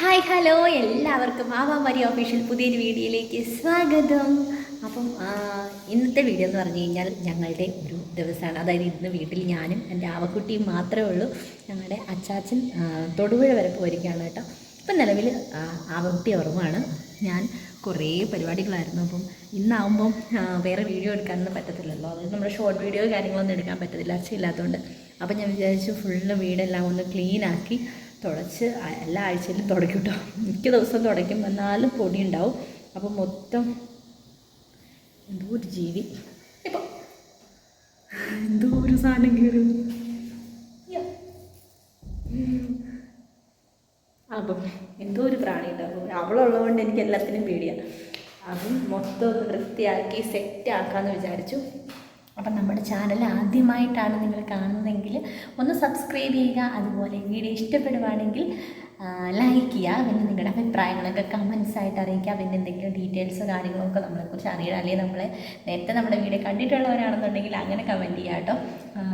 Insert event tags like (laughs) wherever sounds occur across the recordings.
Hi hello എല്ലാവർക്കും ആവാമരി മരി official പുതിയൊരു വീഡിയോയിലേക്ക് സ്വാഗതം. അപ്പം ഇന്നത്തെ വീഡിയോ എന്ന് പറഞ്ഞു കഴിഞ്ഞാൽ ഞങ്ങളുടെ ഒരു ദിവസമാണ്. അതായത് ഇന്ന് വീട്ടിൽ ഞാനും എന്റെ ആവക്കുട്ടിയും മാത്രമേ ഉള്ളൂ. ഞങ്ങളുടെ അച്ചാച്ചൻ തൊടുപുഴ വരെ പോയിരിക്കുകയാണ് കേട്ടോ. ഇപ്പം നിലവിൽ ആവക്കുട്ടി ഓർമ്മയാണ് ഞാൻ കുറേ പരിപാടികളായിരുന്നു. അപ്പം ഇന്നാവുമ്പം വേറെ വീഡിയോ എടുക്കാനൊന്നും പറ്റത്തില്ലല്ലോ. അതായത് നമ്മുടെ ഷോർട്ട് വീഡിയോ കാര്യങ്ങളൊന്നും എടുക്കാൻ പറ്റത്തില്ല. അച്ഛയില്ലാത്തതുകൊണ്ട് അപ്പം ഞാൻ വിചാരിച്ചു ഫുള്ള് വീടെല്ലാം ഒന്ന് ക്ലീൻ ആക്കി തുടച്ച് എല്ലാ ആഴ്ചയിലും തുടയ്ക്കും കേട്ടോ മിക്ക ദിവസം തുടയ്ക്കും. എന്നാലും പൊടി ഉണ്ടാവും അപ്പം മൊത്തം എന്തോ ഒരു ജീവി. ഇപ്പം. എന്തോ ഒരു സാധനം കയറി അപ്പം എന്തോ ഒരു പ്രാണി ഉണ്ടാകും അവളുള്ളതുകൊണ്ട് എനിക്ക് എല്ലാത്തിനും പേടിയാണ് അതും മൊത്തം ഒന്ന് വൃത്തിയാക്കി സെറ്റ് ആക്കാമെന്ന് വിചാരിച്ചു. അപ്പം നമ്മുടെ ചാനൽ ആദ്യമായിട്ടാണ് നിങ്ങൾ കാണുന്നതെങ്കിൽ ഒന്ന് സബ്സ്ക്രൈബ് ചെയ്യുക അതുപോലെ വീഡിയോ ഇഷ്ടപ്പെടുവാണെങ്കിൽ ലൈക്ക് ചെയ്യുക പിന്നെ നിങ്ങളുടെ അഭിപ്രായങ്ങളൊക്കെ കമൻസ് ആയിട്ട് അറിയിക്കുക പിന്നെ എന്തെങ്കിലും ഡീറ്റെയിൽസ് കാര്യങ്ങളൊക്കെ നമ്മളെക്കുറിച്ച് അറിയണം അല്ലെങ്കിൽ നമ്മളെ? നേരത്തെ നമ്മുടെ വീഡിയോ കണ്ടിട്ടുള്ളവരാണെന്നുണ്ടെങ്കിൽ അങ്ങനെ കമന്റ് ചെയ്യുക കേട്ടോ.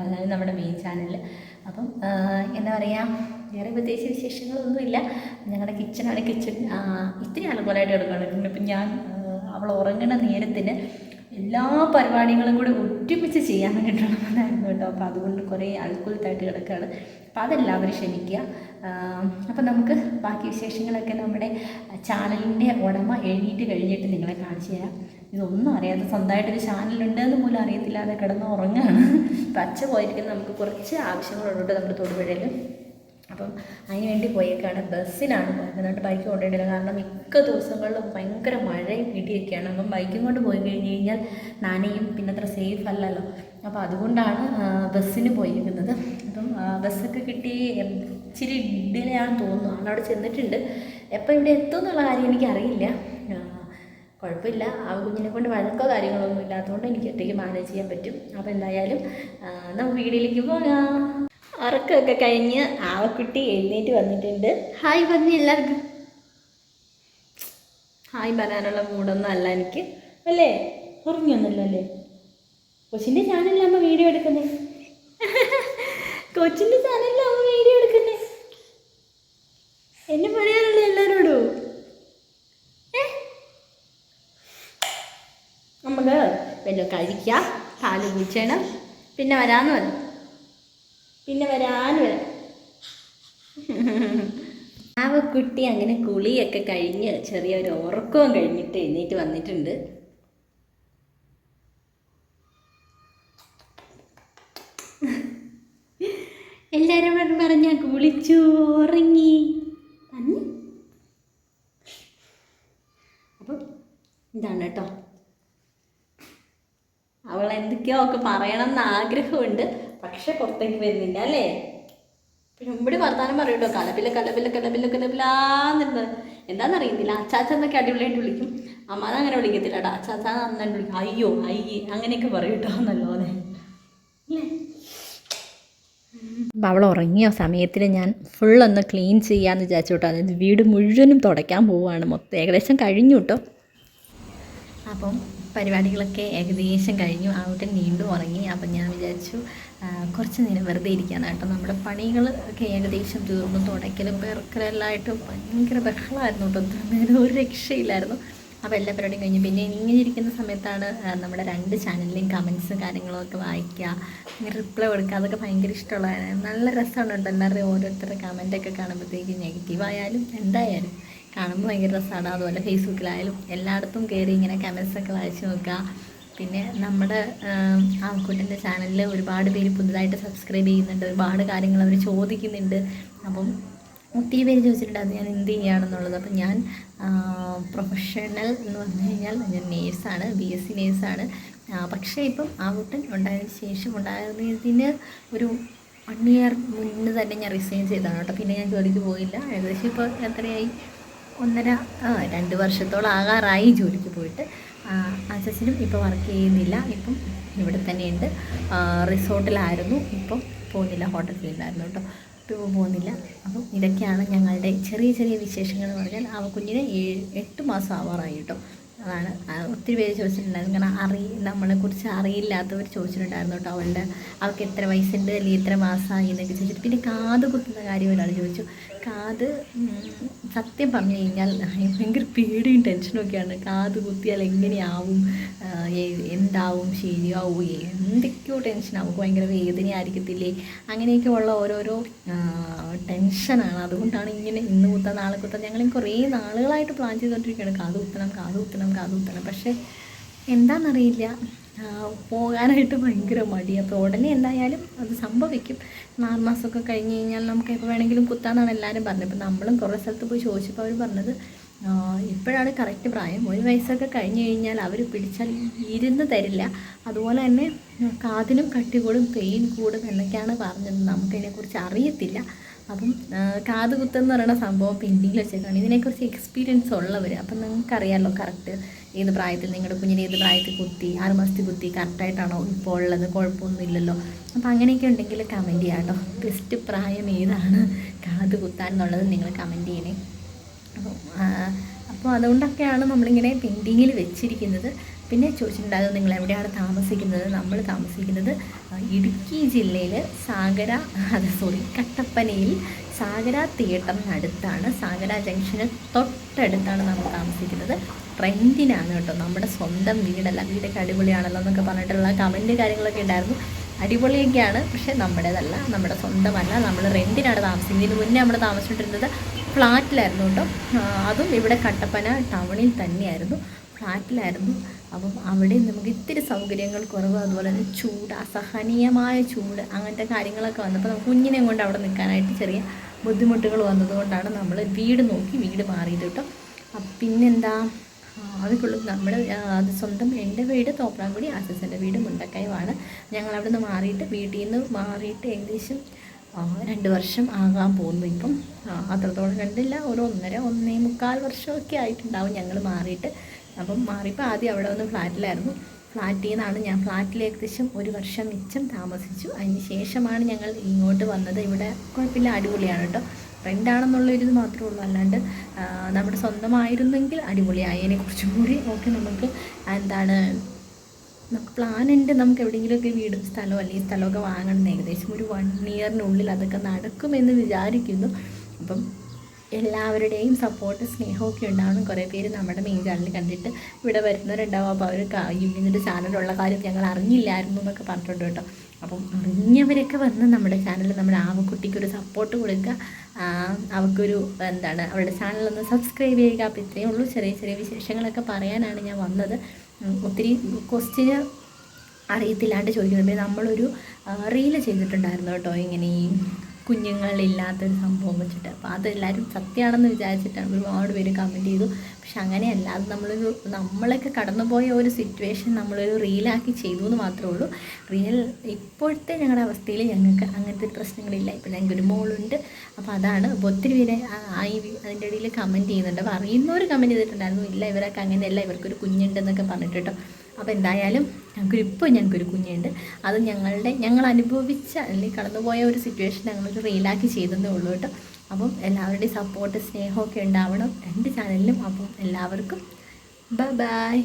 അതായത് നമ്മുടെ മെയിൻ ചാനലിൽ അപ്പം എന്താ പറയുക വേറെ പ്രത്യേകിച്ച് വിശേഷങ്ങളൊന്നുമില്ല. ഞങ്ങളുടെ കിച്ചണാണ് കിച്ചൺ ഇത്തിരി അലങ്കോലമായിട്ട് കിടക്കുകയാണ് ഇപ്പം ഞാൻ അവൾ ഉറങ്ങുന്ന നേരത്തിന് എല്ലാ പരിപാടികളും കൂടി ഒരുമിച്ച് ചെയ്യാൻ വേണ്ടിയിട്ടുള്ളതായിരുന്നു കേട്ടോ. അപ്പോൾ അതുകൊണ്ട് കുറേ അൽക്കുലത്തായിട്ട് കിടക്കുകയാണ്. അപ്പോൾ അതെല്ലാവരും ക്ഷമിക്കുക. അപ്പോൾ നമുക്ക് ബാക്കി വിശേഷങ്ങളൊക്കെ നമ്മുടെ ചാനലിന്റെ ഉടമ എഴുതിയിട്ട് കഴിഞ്ഞിട്ട് നിങ്ങളെ കാണിച്ചു തരാം. ഇതൊന്നും അറിയാതെ സ്വന്തമായിട്ടൊരു ചാനലുണ്ട് എന്ന് പോലും അറിയത്തില്ലാതെ കിടന്ന് ഉറങ്ങുകയാണ്. പച്ച പോയിരിക്കുന്ന നമുക്ക് കുറച്ച് ആവശ്യങ്ങളുണ്ട് നമ്മുടെ തൊടുപുഴയിൽ അപ്പം അതിന് വേണ്ടി പോയേക്കാണ്. ബസ്സിനാണ് പോയത്. എന്നിട്ട് ബൈക്ക് കൊണ്ടുപോയിട്ടില്ല. കാരണം മിക്ക ദിവസങ്ങളിലും ഭയങ്കര മഴയും ഇടിയൊക്കെയാണ്. അപ്പം ബൈക്കും കൊണ്ട് പോയി കഴിഞ്ഞ് കഴിഞ്ഞാൽ നനയും. പിന്നെ അത്ര സേഫ് അല്ലല്ലോ. അപ്പോൾ അതുകൊണ്ടാണ് ബസ്സിന് പോയിരിക്കുന്നത് അപ്പം ബസ്സൊക്കെ കിട്ടി ഇച്ചിരി ഡിലെയാണെന്ന് തോന്നുന്നു. ആളവിടെ ചെന്നിട്ടുണ്ട്. എപ്പോൾ ഇവിടെ എത്തും എന്നുള്ള കാര്യം എനിക്കറിയില്ല. കുഴപ്പമില്ല. ആ കുഞ്ഞിനെ കൊണ്ട് വഴക്കോ കാര്യങ്ങളൊന്നും ഇല്ലാത്തതുകൊണ്ട് എനിക്ക് ഒറ്റയ്ക്ക് മാനേജ് ചെയ്യാൻ പറ്റും. അപ്പോൾ എന്തായാലും നമുക്ക് വീഡിയോയിലേക്ക് പോകാം. ഉറക്കമൊക്കെ കഴിഞ്ഞ് ആവക്കുട്ടി എഴുന്നേറ്റ് വന്നിട്ടുണ്ട്. ഹായ് പറഞ്ഞു എല്ലാവർക്കും. ഹായ് പറയാനുള്ള മൂടൊന്നും അല്ല എനിക്ക്. അല്ലേ? ഉറങ്ങിയൊന്നുമില്ല അല്ലേ കൊച്ചിന്റെ ചാനലിൽ അമ്മ വീഡിയോ എടുക്കുന്നേ? കൊച്ചിന്റെ ചാനലിൽ അമ്മ വീഡിയോ എടുക്കുന്നേ? എന്നെ പറയാനുള്ള എല്ലാവരോടും? നമുക്ക് വല്ലതും കഴിക്കാം. പാൽ കുടിച്ചണം. പിന്നെ വരാമെന്ന് പറഞ്ഞു. പിന്നെ വരാൻ വരാം. (laughs) കുട്ടി അങ്ങനെ കുളിയൊക്കെ കഴിഞ്ഞ് ചെറിയൊരു ഉറക്കവും കഴിഞ്ഞിട്ട് എഴുന്നേറ്റ് വന്നിട്ടുണ്ട്. (laughs) എല്ലാവരും പറഞ്ഞ കുളിച്ചു ഉറങ്ങി. പറഞ്ഞു ഇതാണ് കേട്ടോ. അവൾ എന്തൊക്കെയോ ഒക്കെ പറയണം എന്ന് ആഗ്രഹമുണ്ട്. പക്ഷെ പുറത്തേക്ക് വരുന്നില്ല അല്ലേ? മുമ്പടി വർത്താനം പറയും കേട്ടോ കലപില കലപില കലപില കലപിലാന്നിരുന്നത് എന്താണെന്നറിയുന്നില്ല അച്ചാച്ച എന്നൊക്കെ അടിപൊളിയായിട്ട് വിളിക്കും. അമ്മാന അങ്ങനെ വിളിക്കത്തില്ല കേട്ടോ അച്ചാച്ച നന്നായിട്ട് വിളിക്കും. അയ്യോ അയ്യേ അങ്ങനെയൊക്കെ പറയും കേട്ടോ നല്ലോനെ അപ്പോൾ അവൾ ഉറങ്ങിയ? സമയത്തിൽ ഞാൻ ഫുള്ളൊന്ന് ക്ലീൻ ചെയ്യാമെന്ന് വിചാരിച്ചു കേട്ടോ അതായത് വീട് മുഴുവനും തുടയ്ക്കാൻ പോവുകയാണ് മൊത്തം. ഏകദേശം കഴിഞ്ഞു കേട്ടോ അപ്പം പരിപാടികളൊക്കെ ഏകദേശം കഴിഞ്ഞു. ആവട്ടെ നീണ്ടും ഉറങ്ങി. അപ്പം ഞാൻ വിചാരിച്ചു കുറച്ച് നേരം വെറുതെ ഇരിക്കാനാണ് കേട്ടോ. നമ്മുടെ പണികൾ ഒക്കെ ഏകദേശം തീർന്നു. തുടയ്ക്കലും പെറുക്കലെല്ലാമായിട്ട് ഭയങ്കര ബഹളമായിരുന്നു കേട്ടോ. നേരം ഒരു രക്ഷയില്ലായിരുന്നു. അപ്പോൾ എല്ലാ പരിപാടിയും കഴിഞ്ഞു. പിന്നെ ഇങ്ങനെ ഇരിക്കുന്ന സമയത്താണ് നമ്മുടെ രണ്ട് ചാനലിലെയും കമൻസും കാര്യങ്ങളും ഒക്കെ വായിക്കുക റിപ്ലൈ കൊടുക്കുക. അതൊക്കെ ഭയങ്കര ഇഷ്ടമുള്ളതാണ്. നല്ല രസമാണ് കേട്ടോ. എല്ലാവരുടെയും ഓരോരുത്തരുടെ കമന്റൊക്കെ കാണുമ്പോഴത്തേക്ക് നെഗറ്റീവ് ആയാലും എന്തായാലും കാണുമ്പോൾ ഭയങ്കര രസമാണ്. അതുപോലെ ഫേസ്ബുക്കിലായാലും എല്ലായിടത്തും കയറി ഇങ്ങനെ കമൻസൊക്കെ വായിച്ച് നോക്കുക. പിന്നെ നമ്മുടെ ആൾക്കൂട്ടിന്റെ ചാനലിൽ ഒരുപാട് പേര് പുതുതായിട്ട് സബ്സ്ക്രൈബ് ചെയ്യുന്നുണ്ട് ഒരുപാട് കാര്യങ്ങൾ അവർ ചോദിക്കുന്നുണ്ട്. അപ്പം ഒത്തിരി പേര് ചോദിച്ചിട്ടുണ്ട് അത് ഞാൻ എന്ത് ചെയ്യുകയാണെന്നുള്ളത് അപ്പം ഞാൻ പ്രൊഫഷണൽ എന്ന് പറഞ്ഞു കഴിഞ്ഞാൽ ഞാൻ നേഴ്സാണ് ബി എസ് സി നേഴ്സാണ് പക്ഷേ ഇപ്പം ആ കുട്ടൻ ഉണ്ടായതിന് ശേഷം ഉണ്ടായതിന് ഒരു വൺ ഇയർ മുന്നേ തന്നെ ഞാൻ റിസൈൻ ചെയ്തതാണ് കേട്ടോ. പിന്നെ ഞാൻ ജോലിക്ക് പോയില്ല. ഏകദേശം ഇപ്പോൾ എത്രയായി? ഒന്നര രണ്ട് വർഷത്തോളം ആകാറായി ജോലിക്ക് പോയിട്ട്. അച്ഛനും ഇപ്പോൾ വർക്ക് ചെയ്യുന്നില്ല. ഇപ്പം ഇവിടെ തന്നെയുണ്ട്. റിസോർട്ടിലായിരുന്നു. ഇപ്പം പോകുന്നില്ല ഹോട്ടൽ ഫീൽഡിലായിരുന്നു കേട്ടോ. ഇപ്പോൾ പോകുന്നില്ല. അപ്പം ഇതൊക്കെയാണ് ഞങ്ങളുടെ ചെറിയ ചെറിയ വിശേഷങ്ങൾ എന്ന് പറഞ്ഞാൽ ആ കുഞ്ഞിന് ഏഴ് എട്ട് മാസം ആവാറായി കേട്ടോ. അതാണ്. ഒത്തിരി പേര് ചോദിച്ചിട്ടുണ്ടായിരുന്നു. കാരണം അറി നമ്മളെക്കുറിച്ച് അറിയില്ലാത്തവർ ചോദിച്ചിട്ടുണ്ടായിരുന്നു കേട്ടോ. അവളുടെ അവൾക്ക് എത്ര വയസ്സുണ്ട് അല്ലെങ്കിൽ എത്ര മാസമായി എന്നൊക്കെ ചോദിച്ചിട്ട് പിന്നെ കാത് കുത്തുന്ന കാര്യം ഒരാൾ ചോദിച്ചു. കാത് സത്യം പറഞ്ഞു കഴിഞ്ഞാൽ (laughs) ഭയങ്കര പേടിയും ടെൻഷനും ഒക്കെയാണ്. കാത് കുത്തിയാൽ എങ്ങനെയാവും? എന്താവും? ശരിയാവും? എന്തൊക്കെയോ ടെൻഷനാവും ഭയങ്കര വേദനയായിരിക്കത്തില്ലേ? അങ്ങനെയൊക്കെ ഉള്ള ഓരോരോ ടെൻഷനാണ്. അതുകൊണ്ടാണ് ഇങ്ങനെ ഇന്ന് കുത്താൻ നാളെ കുത്താൻ. ഞങ്ങൾ കുറേ നാളുകളായിട്ട് പ്ലാൻ ചെയ്തുകൊണ്ടിരിക്കുകയാണ്. കാത് കുത്തണം കാത് കുത്തണം കാത് കുത്തണം. പക്ഷേ എന്താണെന്നറിയില്ല പോകാനായിട്ട് ഭയങ്കര മടി അപ്പോൾ ഉടനെ എന്തായാലും അത് സംഭവിക്കും. നാല് മാസമൊക്കെ കഴിഞ്ഞ് കഴിഞ്ഞാൽ നമുക്ക് എപ്പോൾ വേണമെങ്കിലും കുത്താന്നാണ് എല്ലാവരും പറഞ്ഞത്. ഇപ്പം നമ്മളും കുറേ സ്ഥലത്ത് പോയി ചോദിച്ചപ്പോൾ അവർ പറഞ്ഞത് ഇപ്പോഴാണ് കറക്റ്റ് പ്രായം. ഒരു വയസ്സൊക്കെ കഴിഞ്ഞ് കഴിഞ്ഞാൽ അവർ പിടിച്ചാൽ ഇരുന്ന് തരില്ല. അതുപോലെ തന്നെ കാതിലും കാതിനും കട്ടി കൂടും പെയിൻ കൂടും എന്നൊക്കെയാണ് പറഞ്ഞത്. നമുക്കതിനെക്കുറിച്ച് അറിയത്തില്ല. അപ്പം കാതുകുത്തം എന്ന് പറയുന്ന സംഭവം പെൻഡിങ്ങിൽ വെച്ചേക്കാണ്. ഇതിനെക്കുറിച്ച് എക്സ്പീരിയൻസ് ഉള്ളവർ അപ്പം നിങ്ങൾക്കറിയാമല്ലോ കറക്റ്റ് ഏത് പ്രായത്തിൽ നിങ്ങളുടെ കുഞ്ഞിനെ ഏത് പ്രായത്തിൽ കുത്തി ആറ് മാസത്തിൽ കുത്തി കറക്റ്റായിട്ടാണോ ഇപ്പോൾ ഉള്ളത് കുഴപ്പമൊന്നുമില്ലല്ലോ അപ്പോൾ അങ്ങനെയൊക്കെ ഉണ്ടെങ്കിൽ കമന്റ് ചെയ്യാം കേട്ടോ. ബെസ്റ്റ് പ്രായം ഏതാണ്? കാത് കുത്താൻ എന്നുള്ളത് നിങ്ങൾ കമന്റ് ചെയ്യണേ. അപ്പോൾ അപ്പോൾ അതുകൊണ്ടൊക്കെയാണ് നമ്മളിങ്ങനെ പെൻഡിങ്ങിൽ വെച്ചിരിക്കുന്നത്. പിന്നെ ചോദിച്ചിട്ടുണ്ടായിരുന്നു നിങ്ങൾ എവിടെയാണ് താമസിക്കുന്നത്? നമ്മൾ താമസിക്കുന്നത് ഇടുക്കി ജില്ലയിൽ സാഗര അത് സോറി കട്ടപ്പനയിൽ സാഗര തിയേറ്ററിനടുത്താണ് സാഗര ജംഗ്ഷന് തൊട്ടടുത്താണ് നമ്മൾ താമസിക്കുന്നത്. റെന്റിനാണ് കേട്ടോ. നമ്മുടെ സ്വന്തം വീടല്ല. വീടൊക്കെ അടിപൊളിയാണല്ലോ എന്നൊക്കെ പറഞ്ഞിട്ടുള്ള കമന്റ് കാര്യങ്ങളൊക്കെ ഉണ്ടായിരുന്നു. അടിപൊളിയൊക്കെയാണ് പക്ഷേ നമ്മുടേതല്ല. നമ്മുടെ സ്വന്തമല്ല. നമ്മൾ റെന്റിനാണ് താമസിക്കുന്നത്. ഇതിന് മുന്നേ നമ്മൾ താമസിച്ചിട്ടിരുന്നത് ഫ്ലാറ്റിലായിരുന്നു കേട്ടോ. അതും ഇവിടെ കട്ടപ്പന ടൗണിൽ തന്നെയായിരുന്നു. ഫ്ലാറ്റിലായിരുന്നു. അപ്പം അവിടെ നമുക്ക് ഇത്തിരി സൗകര്യങ്ങൾ കുറവ് അതുപോലെ തന്നെ ചൂട് അസഹനീയമായ ചൂട് അങ്ങനത്തെ കാര്യങ്ങളൊക്കെ വന്നപ്പോൾ നമുക്ക് കുഞ്ഞിനെ കൊണ്ട് അവിടെ നിൽക്കാനായിട്ട് ചെറിയ ബുദ്ധിമുട്ടുകൾ വന്നതുകൊണ്ടാണ് നമ്മൾ വീട് നോക്കി വീട് മാറിയത് കേട്ടോ. പിന്നെന്താ? ആ, നമ്മൾ അത് സ്വന്തം എന്റെ വീട് തോപ്രാങ്കുടി അസിസ്റ്റന്റെ വീട് മുണ്ടക്കയമാണ് ഞങ്ങൾ അവിടെ നിന്ന് മാറിയിട്ട് വീട്ടിൽ നിന്ന് മാറിയിട്ട് ഏകദേശം രണ്ട് വർഷം ആകാൻ പോകുന്നു ഇപ്പം. അത്രത്തോളം രണ്ടില്ല ഒരു ഒന്നര ഒന്നേ മുക്കാൽ വർഷമൊക്കെ ആയിട്ടുണ്ടാവും ഞങ്ങൾ മാറിയിട്ട് അപ്പം മാറിയപ്പോൾ ആദ്യം അവിടെ വന്ന് ഫ്ലാറ്റിലായിരുന്നു. ഫ്ലാറ്റിൽ നിന്നാണ് ഞാൻ ഫ്ലാറ്റിൽ ഏകദേശം ഒരു വർഷം മിച്ചം താമസിച്ചു. അതിന് ശേഷമാണ് ഞങ്ങൾ ഇങ്ങോട്ട് വന്നത്. ഇവിടെ കുഴപ്പമില്ല അടിപൊളിയാണ് കേട്ടോ. ഇത് മാത്രമേ ഉള്ളൂ. അല്ലാണ്ട് നമ്മുടെ സ്വന്തമായിരുന്നെങ്കിൽ അടിപൊളിയായി. കുറച്ചും കൂടി ഓക്കെ നമുക്ക് എന്താണ് നമുക്ക് പ്ലാൻ ഉണ്ട്. നമുക്ക് എവിടെയെങ്കിലുമൊക്കെ വീടും സ്ഥലമോ അല്ലെങ്കിൽ സ്ഥലമൊക്കെ വാങ്ങണം. ഏകദേശം ഒരു വൺ ഇയറിനുള്ളിൽ അതൊക്കെ നടക്കുമെന്ന് വിചാരിക്കുന്നു. അപ്പം എല്ലാവരുടെയും സപ്പോർട്ട് സ്നേഹമൊക്കെ ഉണ്ടാവണം. കുറേ പേര് നമ്മുടെ മെയിൻ ചാനൽ കണ്ടിട്ട് ഇവിടെ വരുന്നവരുണ്ടാവും. അപ്പോൾ അവർ യൂണിയന്റെ ചാനലുള്ള കാര്യം ഞങ്ങൾ അറിഞ്ഞില്ലായിരുന്നു എന്നൊക്കെ പറഞ്ഞിട്ടുണ്ട് കേട്ടോ. അപ്പം അറിഞ്ഞവരൊക്കെ വന്ന് നമ്മുടെ ചാനൽ നമ്മുടെ ആവക്കുട്ടിക്ക് ഒരു സപ്പോർട്ട് കൊടുക്കുക. അവർക്കൊരു എന്താണ് അവരുടെ ചാനലൊന്ന് സബ്സ്ക്രൈബ് ചെയ്യുക. അപ്പോൾ ഇത്രയേ ഉള്ളൂ. ചെറിയ ചെറിയ വിശേഷങ്ങളൊക്കെ പറയാനാണ് ഞാൻ വന്നത്. ഒത്തിരി ക്വസ്റ്റ്യന് അറിയത്തില്ലാണ്ട് ചോദിക്കുന്നുണ്ട്. നമ്മളൊരു റീൽ ചെയ്തിട്ടുണ്ടായിരുന്നു കേട്ടോ. ഇങ്ങനെ ഈ കുഞ്ഞുങ്ങളില്ലാത്തൊരു സംഭവം വെച്ചിട്ട്. അപ്പോൾ അതെല്ലാവരും സത്യമാണെന്ന് വിചാരിച്ചിട്ടാണ് ഒരുപാട് പേര് കമന്റ് ചെയ്തു. പക്ഷെ അങ്ങനെയല്ല. അത് നമ്മളൊരു നമ്മളൊക്കെ കടന്നുപോയ ഒരു സിറ്റുവേഷൻ നമ്മളൊരു റീലാക്കി ചെയ്തു എന്ന് മാത്രമേ ഉള്ളൂ. റിയൽ ഇപ്പോഴത്തെ ഞങ്ങളുടെ അവസ്ഥയിൽ ഞങ്ങൾക്ക് അങ്ങനത്തെ പ്രശ്നങ്ങളില്ല. ഇപ്പോൾ ഞങ്ങൾക്ക് ഒരു മോളുണ്ട്. അപ്പോൾ അതാണ്. അപ്പോൾ ഒത്തിരി പേര് ആയി അതിന്റെ ഇടയിൽ കമന്റ് ചെയ്യുന്നുണ്ട്. അപ്പോൾ അറിയുന്നവർ കമന്റ് ചെയ്തിട്ടുണ്ടായിരുന്നു. ഇല്ല ഇവരൊക്കെ അങ്ങനെയല്ല. ഇവർക്കൊരു കുഞ്ഞുണ്ടെന്നൊക്കെ പറഞ്ഞിട്ട് കേട്ടോ അപ്പോൾ എന്തായാലും ഞങ്ങൾക്ക് ഇപ്പോൾ ഞങ്ങൾക്കൊരു കുഞ്ഞുണ്ട്. അത് ഞങ്ങളുടെ ഞങ്ങൾ അനുഭവിച്ച അല്ലെങ്കിൽ കടന്നുപോയ ഒരു സിറ്റുവേഷൻ ഞങ്ങളൊരു റീലാക്കി ചെയ്തതേ ഉള്ളൂ കേട്ടോ അപ്പം എല്ലാവരുടെയും സപ്പോർട്ട് സ്നേഹമൊക്കെ ഉണ്ടാവണം രണ്ട് ചാനലിലും അപ്പം എല്ലാവർക്കും ബൈ ബൈ